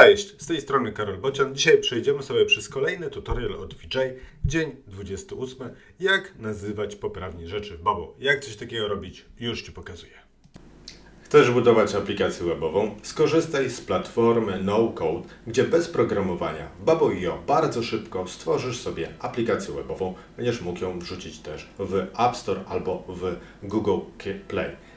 Cześć, z tej strony Karol Bocian. Dzisiaj przejdziemy sobie przez kolejny tutorial od VJ, dzień 28. Jak nazywać poprawnie rzeczy w Bubble. Jak coś takiego robić, już Ci pokazuję. Chcesz budować aplikację webową? Skorzystaj z platformy No Code, gdzie bez programowania w Bubble.io bardzo szybko stworzysz sobie aplikację webową. Będziesz mógł ją wrzucić też w App Store albo w Google Play.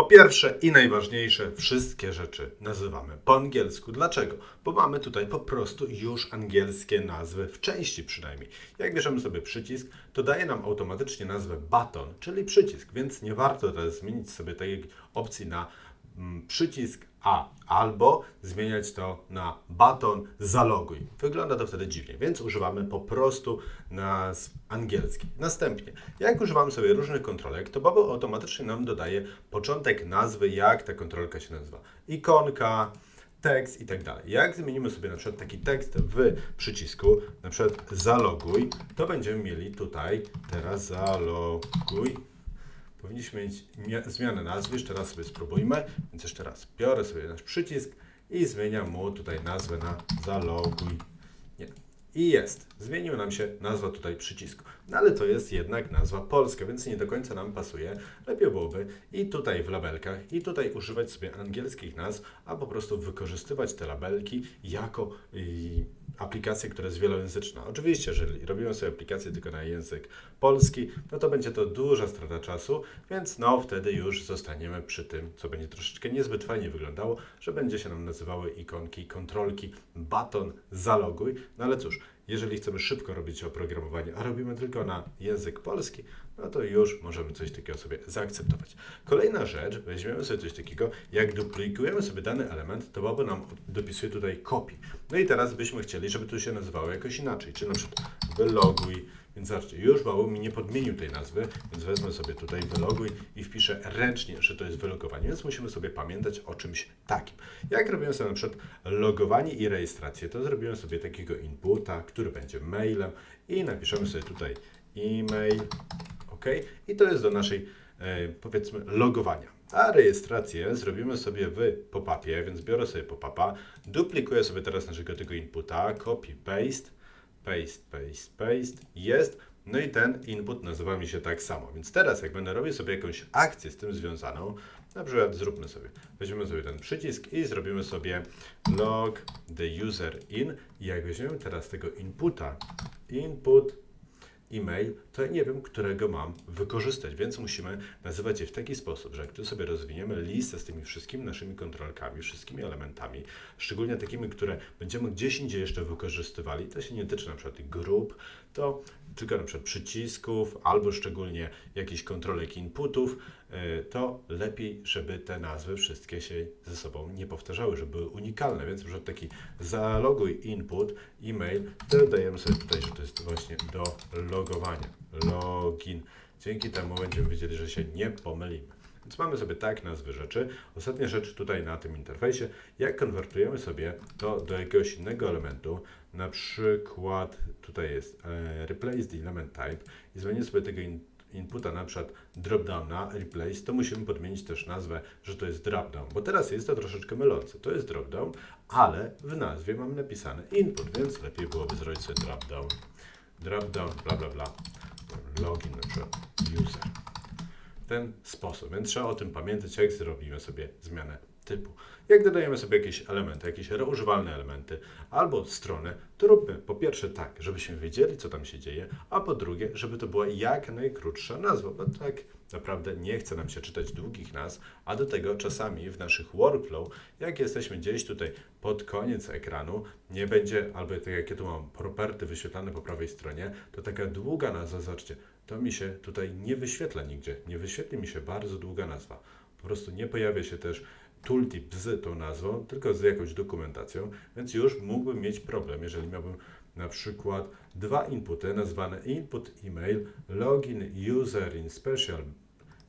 Po pierwsze i najważniejsze, wszystkie rzeczy nazywamy po angielsku. Dlaczego? Bo mamy tutaj po prostu już angielskie nazwy, w części przynajmniej. Jak bierzemy sobie przycisk, to daje nam automatycznie nazwę button, czyli przycisk, więc nie warto teraz zmienić sobie tej opcji na przycisk A albo zmieniać to na baton zaloguj. Wygląda to wtedy dziwnie, więc używamy po prostu nazw angielskich. Następnie, jak używamy sobie różnych kontrolek, to Bubble automatycznie nam dodaje początek nazwy, jak ta kontrolka się nazywa. Ikonka, tekst i tak dalej. Jak zmienimy sobie na przykład taki tekst w przycisku, na przykład zaloguj, to będziemy mieli tutaj teraz zaloguj Powinniśmy mieć mia- zmianę nazwy. Jeszcze raz sobie spróbujmy. Więc jeszcze raz biorę sobie nasz przycisk i zmieniam mu tutaj nazwę na zaloguj. Nie. I jest. Zmieniła nam się nazwa tutaj przycisku. No ale to jest jednak nazwa polska, więc nie do końca nam pasuje. Lepiej byłoby i tutaj w labelkach, i tutaj używać sobie angielskich nazw, a po prostu wykorzystywać te labelki jako aplikację, która jest wielojęzyczna. Oczywiście, jeżeli robimy sobie aplikację tylko na język polski, no to będzie to duża strata czasu, więc no wtedy już zostaniemy przy tym, co będzie troszeczkę niezbyt fajnie wyglądało, że będzie się nam nazywały ikonki, kontrolki, baton, zaloguj. No ale cóż, jeżeli chcemy szybko robić oprogramowanie, a robimy tylko na język polski, no to już możemy coś takiego sobie zaakceptować. Kolejna rzecz, weźmiemy sobie coś takiego, jak duplikujemy sobie dany element, to Babo nam dopisuje tutaj kopii. No i teraz byśmy chcieli, żeby to się nazywało jakoś inaczej, czyli na przykład wyloguj, więc zobaczcie, już Babo mi nie podmienił tej nazwy, więc wezmę sobie tutaj wyloguj i wpiszę ręcznie, że to jest wylogowanie, więc musimy sobie pamiętać o czymś takim. Jak robimy sobie na przykład logowanie i rejestrację, to zrobimy sobie takiego inputa, który będzie mailem i napiszemy sobie tutaj e-mail, OK? I to jest do naszej, e, powiedzmy, logowania. A rejestrację zrobimy sobie w pop-upie, więc biorę sobie pop-upa, duplikuję sobie teraz naszego tego inputa, copy, paste, paste, paste, paste, jest. No i ten input nazywa mi się tak samo. Więc teraz, jak będę robił sobie jakąś akcję z tym związaną, na przykład zróbmy sobie, weźmiemy sobie ten przycisk i zrobimy sobie log the user in. I jak weźmiemy teraz tego inputa, input, e-mail, to ja nie wiem, którego mam wykorzystać, więc musimy nazywać je w taki sposób, że jak tu sobie rozwiniemy listę z tymi wszystkimi naszymi kontrolkami, wszystkimi elementami, szczególnie takimi, które będziemy gdzieś indziej jeszcze wykorzystywali, to się nie tyczy na przykład grup, to tylko na przykład przycisków albo szczególnie jakichś kontrolek inputów, to lepiej, żeby te nazwy wszystkie się ze sobą nie powtarzały, żeby były unikalne, więc przykład taki zaloguj input, e-mail, dodajemy sobie tutaj, że to jest właśnie do logowania, login. Dzięki temu będziemy wiedzieli, że się nie pomylimy. Więc mamy sobie tak nazwy rzeczy. Ostatnia rzecz tutaj na tym interfejsie, jak konwertujemy sobie to do jakiegoś innego elementu, na przykład tutaj jest e, replace the element type i zmienię sobie tego inputa na przykład dropdown na replace, to musimy podmienić też nazwę, że to jest dropdown, bo teraz jest to troszeczkę mylące. To jest dropdown, ale w nazwie mamy napisane input, więc lepiej byłoby zrobić sobie dropdown, dropdown, bla bla bla, login na przykład user ten sposób. Więc trzeba o tym pamiętać, jak zrobimy sobie zmianę typu. Jak dodajemy sobie jakieś elementy, jakieś reużywalne elementy albo strony, to róbmy po pierwsze tak, żebyśmy wiedzieli, co tam się dzieje, a po drugie, żeby to była jak najkrótsza nazwa, bo tak naprawdę nie chce nam się czytać długich nazw, a do tego czasami w naszych workflow, jak jesteśmy gdzieś tutaj pod koniec ekranu, nie będzie, albo tak jak ja tu mam property wyświetlane po prawej stronie, to taka długa nazwa, zobaczcie, to mi się tutaj nie wyświetla nigdzie, nie wyświetli mi się bardzo długa nazwa. Po prostu nie pojawia się też tooltip z tą nazwą, tylko z jakąś dokumentacją, więc już mógłbym mieć problem, jeżeli miałbym na przykład dwa inputy nazwane input email, login user in special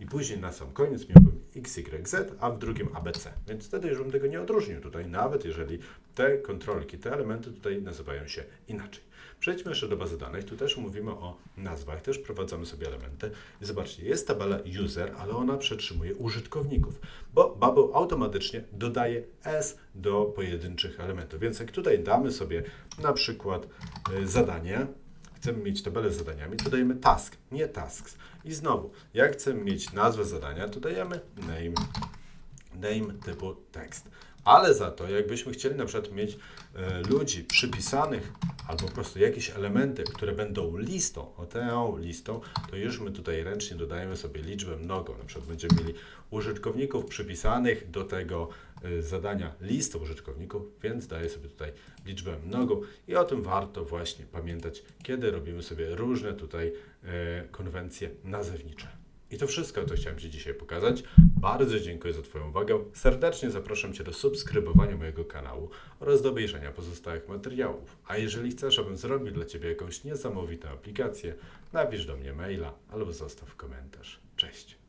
i później na sam koniec miałbym XYZ, a w drugim ABC. Więc wtedy już bym tego nie odróżnił tutaj, nawet jeżeli te kontrolki, te elementy tutaj nazywają się inaczej. Przejdźmy jeszcze do bazy danych. Tu też mówimy o nazwach, też prowadzamy sobie elementy. I zobaczcie, jest tabela user, ale ona przetrzymuje użytkowników, bo Bubble automatycznie dodaje S do pojedynczych elementów. Więc jak tutaj damy sobie na przykład y, zadanie, chcemy mieć tabelę z zadaniami, to dajemy task, nie tasks. I znowu, jak chcemy mieć nazwę zadania, to dajemy name, name typu tekst. Ale za to, jakbyśmy chcieli na przykład mieć e, ludzi przypisanych albo po prostu jakieś elementy, które będą listą, o tą listą, to już my tutaj ręcznie dodajemy sobie liczbę mnogą. Na przykład będziemy mieli użytkowników przypisanych do tego e, zadania listą użytkowników, więc daję sobie tutaj liczbę mnogą i o tym warto właśnie pamiętać, kiedy robimy sobie różne tutaj e, konwencje nazewnicze. I to wszystko, co chciałem Ci dzisiaj pokazać. Bardzo dziękuję za Twoją uwagę. Serdecznie zapraszam Cię do subskrybowania mojego kanału oraz do obejrzenia pozostałych materiałów. A jeżeli chcesz, abym zrobił dla Ciebie jakąś niesamowitą aplikację, napisz do mnie maila albo zostaw komentarz. Cześć!